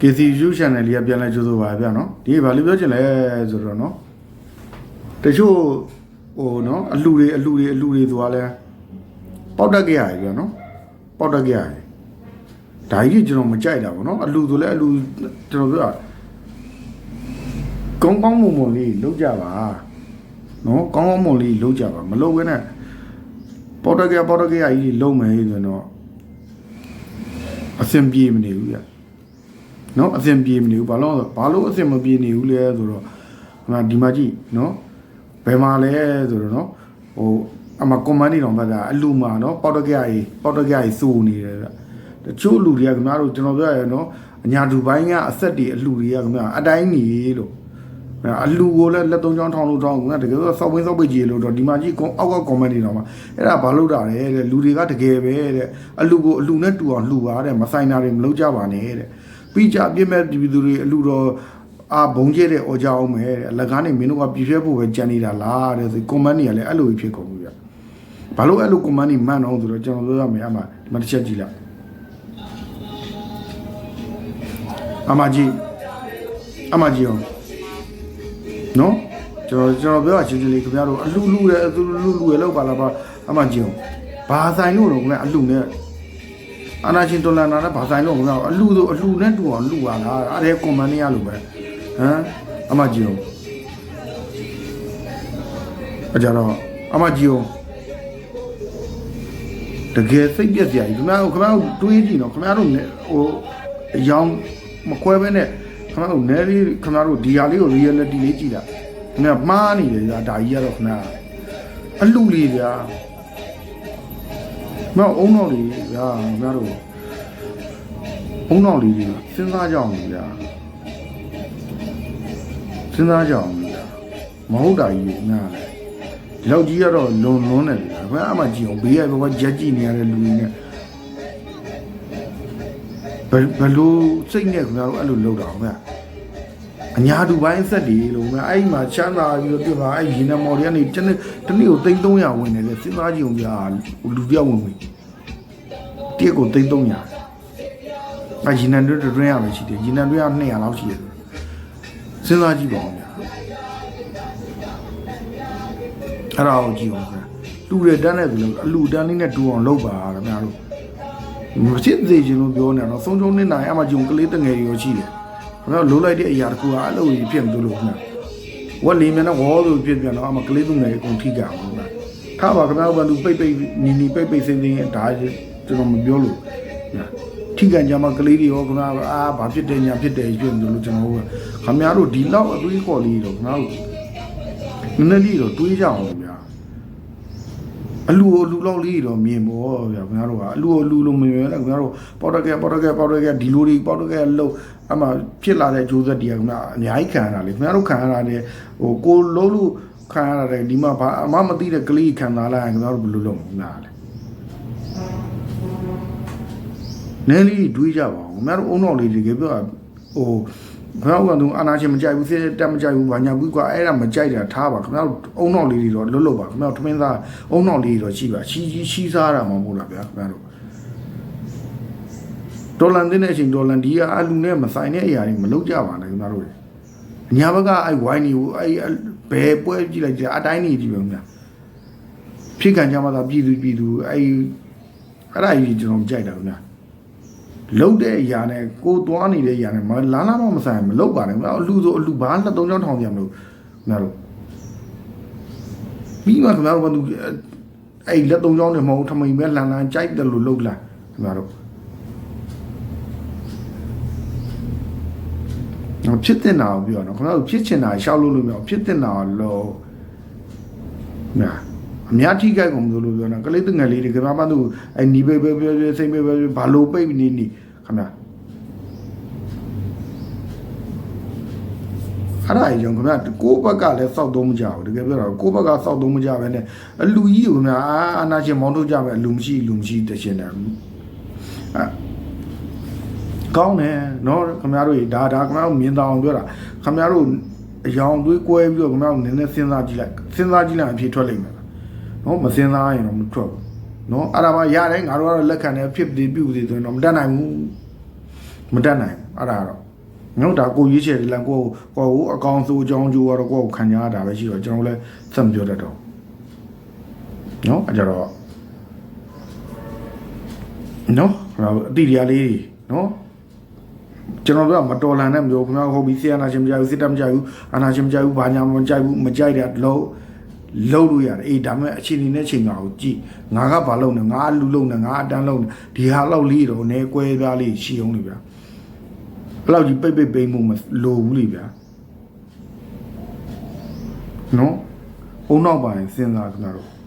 KCU channel လေးကပြန်လဲကြိုးဆိုပါဗျာနော်ဒီဘာလို့ပြောချင်လဲဆိုတော့နော်တချို့ဟိုနော်အလှတွေအလှတွေအလှတွေဆိုတာလဲပေါက်တက်ကြရတယ်ဗျာနော်ပေါက်တက်ကြရတယ်ဒါကြီးကျွန်တော်မကြိုက်တာဗောနော်အလှဆိုလဲအလှကျွန်တော်ပြောတာကောင်းကောင်းမွန်မွန်လေးလုပ်ကြပါနော်ကောင်းကောင်းမွန်လေးလုပ်ကြပါမလုပ်ဘဲနဲ့ပေါက်တက်ကြပေါက်တက်ကြရကြီးလုံးမယ်ဆိုရင်တော့အဆင်ပြေမနေဘူးဗျာ နော်အဆင်ပြေမနေဘူးဘာလို့လဲဘာလို့အဆင်မပြေနေဘူးလဲဆိုတော့ဟိုဒီမှာကြည့်နော်ဘယ်မှာလဲဆိုတော့နော်ဟိုအမကွန်မန်ဒီတော့မှတ်တာအလူမှာနော်ပေါက်တကရကြီးပေါက်တကရကြီးစိုးနေတယ်ဗျတချို့လူတွေကခင်ဗျားတို့ကျွန်တော်ပြောရနော်အညာဒူပိုင်းကအဆက်တွေအလူတွေကခင်ဗျာအတိုင်းနေလို့အလူကိုလည်းလက်သုံးချောင်းထောင်းလို့ထောင်းခင်ဗျာတကယ်တော့စောက်ဝင်းစောက်ပိတ်ကြီးလို့တော့ဒီမှာကြီးအောက်ကကွန်မန်ဒီတော့မှအဲ့ဒါဘာလို့တာလဲတဲ့လူတွေကတကယ်ပဲတဲ့အလူကိုအလူနဲ့တူအောင်လှူပါတဲ့မဆိုင်တာတွေမလုပ်ကြပါနဲ့တဲ့ ပြီးကြပြည့်မဲ့ဒီသူတွေအလူတော်အာဘုံကျဲတဲ့ဩကြအောင်မယ်တဲ့အလကားနေမင်းတို့ကပြည့်ပြည့်ဖို့ပဲကြံနေတာလားတဲ့ဆိုကွန်မန့်တွေကလည်းအဲ့လိုဖြစ်ကုန်ပြီဗျဘာလို့အဲ့လိုကွန်မန့်တွေမှန်အောင်ဆိုတော့ကျွန်တော်ပြောရမယ်အမှဒီမှာတစ်ချက်ကြည့်လိုက်အမကြီးအမကြီးအောင်နော်ကျွန်တော်ကျွန်တော်ပြောတာချင်းချင်းလေးခင်ဗျားတို့အလူလူတဲ့အလူလူလူရဲ့လောက်ပါလားပါအမကြီးအောင်ဘာဆိုင်လို့တော့ခင်ဗျာအလူနဲ့ အနာချင်းဒေါ်လာနာနဲ့ဘာဆိုင်လို့မလို့အလူဆိုအလူနဲ့တူအောင်လူပါလားအဲ့ဒါကွန်မန်နေရလို့ပဲဟမ်အမကြီးအောင်အကြတော့အမကြီးအောင်တကယ်စိတ်ပြက်စရာကြီးခင်ဗျားတို့ခင်ဗျားတို့တွေးကြည့်နော်ခင်ဗျားတို့ဟိုအယောင်မကွဲဘဲနဲ့ခင်ဗျားတို့နဲလေးခင်ဗျားတို့ဒီဟာလေးကို reality လေးကြည့်တာခင်ဗျားမှားနေတယ်ကြာဒါကြီးကတော့ခင်ဗျားအလူလေးဗျာ မဟုတ်အုံတော်လေးဗျာငါတို့အုံတော်လေးတွေစဉ်းစားကြအောင်ဗျာစဉ်းစားကြအောင်ဗျာမဟုတ်တာကြီးငါလေဒီလောက်ကြီးကတော့လွန်လွန်းတယ်ဗျာဘယ်အမှကြည့်အောင်ဘေးရဘကဂျက်ကြည့်နေရတဲ့လူတွေနဲ့ဘယ်ဘယ်လိုစိတ်နဲ့ခင်ဗျားတို့အဲ့လိုလုပ်တာဗျာ အညာတူပိုင်းဆက်တည်လို့ဗျာအဲ့ဒီမှာချမ်းသာပြီးတော့ပြပါအဲ့ဒီနမော်တွေကနေတနေ့တနေ့ကို3300ဝင်တယ်လေစဉ်းစားကြည့်အောင်ဗျာလူပြောက်ဝင်ဝင်တရက်ကိုသိန်း300အဲရင်နံတွင်းတွင်းရမယ်ရှိတယ်ရင်နံတွင်းက200လောက်ရှိတယ်စဉ်းစားကြည့်ပါဦးဗျာအဲ့ဒါကိုကြည့်အောင်ဗျာလူတွေတန်းတဲ့သူလို့အလူတန်းလေးနဲ့တူအောင်လုပ်ပါခင်ဗျားတို့မဖြစ်သေးချင်လို့ပြောနေတာတော့ဆုံးချုံနေနိုင်အမှဂျုံကလေးတငယ်ရောရှိတယ် ခင်ဗျားလုံးလိုက်တဲ့အရာတစ်ခုကအဲ့လိုကြီးဖြစ်မလို့ခင်ဗျာဝက်လေးမြန်နဲ့ဝေါ်လို့ဖြစ်ပြန်တော့အမှကလေးသူငယ်အကုန်ထိကြအောင်ခင်ဗျာထားပါခင်ဗျားတို့ကလူပိတ်ပိတ်နီနီပိတ်ပိတ်စင်းစင်းဒါကျွန်တော်မပြောလို့ညာထိကန်ကြမှာကလေးတွေရောခင်ဗျားအာဘာဖြစ်တယ်ညာဖြစ်တယ်ဖြစ်တယ်လို့ကျွန်တော်တို့ခင်ဗျားတို့ဒီလောက်အတွေးခေါ်လေးတော့ခင်ဗျားတို့နည်းနည်းလေးတော့တွေးကြအောင်ဗျာ အလူအလူလောက်လေးတော့မြင်ပေါ့ဗျာခင်ဗျားတို့ကအလူအလူလို့မမြင်လဲခင်ဗျားတို့ပေါတကဲပေါတကဲပေါတကဲဒီလိုတွေပေါတကဲလို့အမှဖြစ်လာတဲ့ဂျိုးဆက်တရားခင်ဗျာအများကြီးခံရတာလေခင်ဗျားတို့ခံရတာလေဟိုကိုလုံးလို့ခံရတာလေဒီမှာဘာအမမသိတဲ့ကလေးခံစားလိုက်ရင်ခင်ဗျားတို့ဘယ်လိုလုပ်မလဲလဲနဲလေးတွေးကြပါဦးမင်းတို့အုံတော်လေးတကယ်ပြောတာဟို ခင်ဗျားတို့ကအနာချင်းမကြိုက်ဘူးစစ်တက်မကြိုက်ဘူးဘာညာဘူးကွာအဲ့ဒါမကြိုက်တာထားပါခင်ဗျားတို့အုံတော်လေးတွေတော့လွတ်လွတ်ပါခင်ဗျားတို့ထမင်းသားအုံတော်လေးတွေတော့ရှိပါရှိရှိရှိစားတာမဟုတ်လားဗျာခင်ဗျားတို့ဒေါ်လန်တင်းတဲ့အချိန်ဒေါ်လန်ဒီကအလူနဲ့မဆိုင်တဲ့အရာတွေမလုပ်ကြပါနဲ့ခင်ဗျားတို့အညာဘက်ကအဲ့ဝိုင်းတွေကိုအဲ့ဘယ်ပွဲကြည့်လိုက်ကြအတိုင်းနေကြည့်ပါဦးများဖြစ်ခံကြမှာသာပြည်သူပြည်သူအဲ့အဲ့ဒါကြီးကျွန်တော်မကြိုက်တာဘူးများ လုတ်တဲ့အရာနဲ့ကိုသွားနေတဲ့အရာနဲ့မလာလာမမဆိုင်မလုတ်ပါနဲ့ငါအလူဆိုအလူဘာလက်သုံးချောင်းထောင်ပြန်မလို့ငါတို့ပြီးမှခင်ဗျားတို့ဘာလို့အဲ့လက်သုံးချောင်းနဲ့မဟုတ်ထမိန်ပဲလန်လန်ကြိုက်တယ်လို့လုတ်လာခင်ဗျားတို့နော်ဖြစ်တင်တာကိုပြောတော့ခင်ဗျားတို့ဖြစ်ချင်တာရှောက်လို့လို့မရဖြစ်တင်တာလို့ညာ အများထိခိုက်ကုန်မလို့လို့ပြောတာကလေးတငယ်လေးတွေကဘာမှသူအဲနီးပဲပဲပဲစိတ်ပဲပဲဘာလို့ပိတ်နေနေခမအဲ့ဒါအကြောင်းခင်ဗျာကိုယ့်ဘက်ကလည်းစောက်သုံးမကြဘူးတကယ်ပြောတာကိုယ့်ဘက်ကစောက်သုံးမကြပဲနဲ့အလူကြီးကိုခင်ဗျာအာအာနာရှင်မောင်းထုတ်ကြမယ်အလူမရှိလူမရှိတရှင်တယ်အဲကောင်းတယ်နော်ခင်ဗျားတို့ဒါဒါခင်ဗျားတို့မြင်တောင်ပြောတာခင်ဗျားတို့အယောင်သွေးကွဲပြီးတော့ခင်ဗျားတို့နည်းနည်းစဉ်းစားကြည့်လိုက်စဉ်းစားကြည့်လိုက်အဖြေထွက်လိမ့်မယ် နော်မစဉ်းစားရင်တော့မထွက်ဘူးနော်အဲ့ဒါမှရတယ်ငါတို့ကတော့လက်ခံတယ်ဖြစ်ပြီးပြုစီဆိုရင်တော့မတတ်နိုင်ဘူးမတတ်နိုင်ဘူးအဲ့ဒါကတော့နော်ဒါကိုရွေးချယ်တယ်လန်ကိုကိုကိုအကောင်ဆိုအကြောင်းကျိုးကတော့ကိုကိုခံကြရတာပဲရှိတော့ကျွန်တော်လည်းဆက်မပြောတတ်တော့နော်အကြတော့နော်အတိတရားလေးတွေနော်ကျွန်တော်တို့ကမတော်လန်တဲ့မျိုးခင်ဗျားဟုတ်ပြီဆီယနာရှင်မကြိုက်ဘူးစစ်တပ်မကြိုက်ဘူးအာနာရှင်မကြိုက်ဘူးဘာညာမကြိုက်ဘူးမကြိုက်တဲ့လုံး လုံးလို့ရတယ်အေးဒါပေမဲ့အချိန်နေနဲ့ချိန်ပါကိုကြည့်ငါကဘာလုပ်နေငါအလူလုပ်နေငါအတန်းလုပ်နေဒီဟာလောက်လေးတော့နဲကွဲပြားလေးရှိအောင်လေဗျာအဲ့လောက်ကြီးပိတ်ပိတ်ပိတ်မှုမလိုဘူးလေဗျာနော်ဘုံနောက်ပါရင်စဉ်းစားခင်ဗျားတို့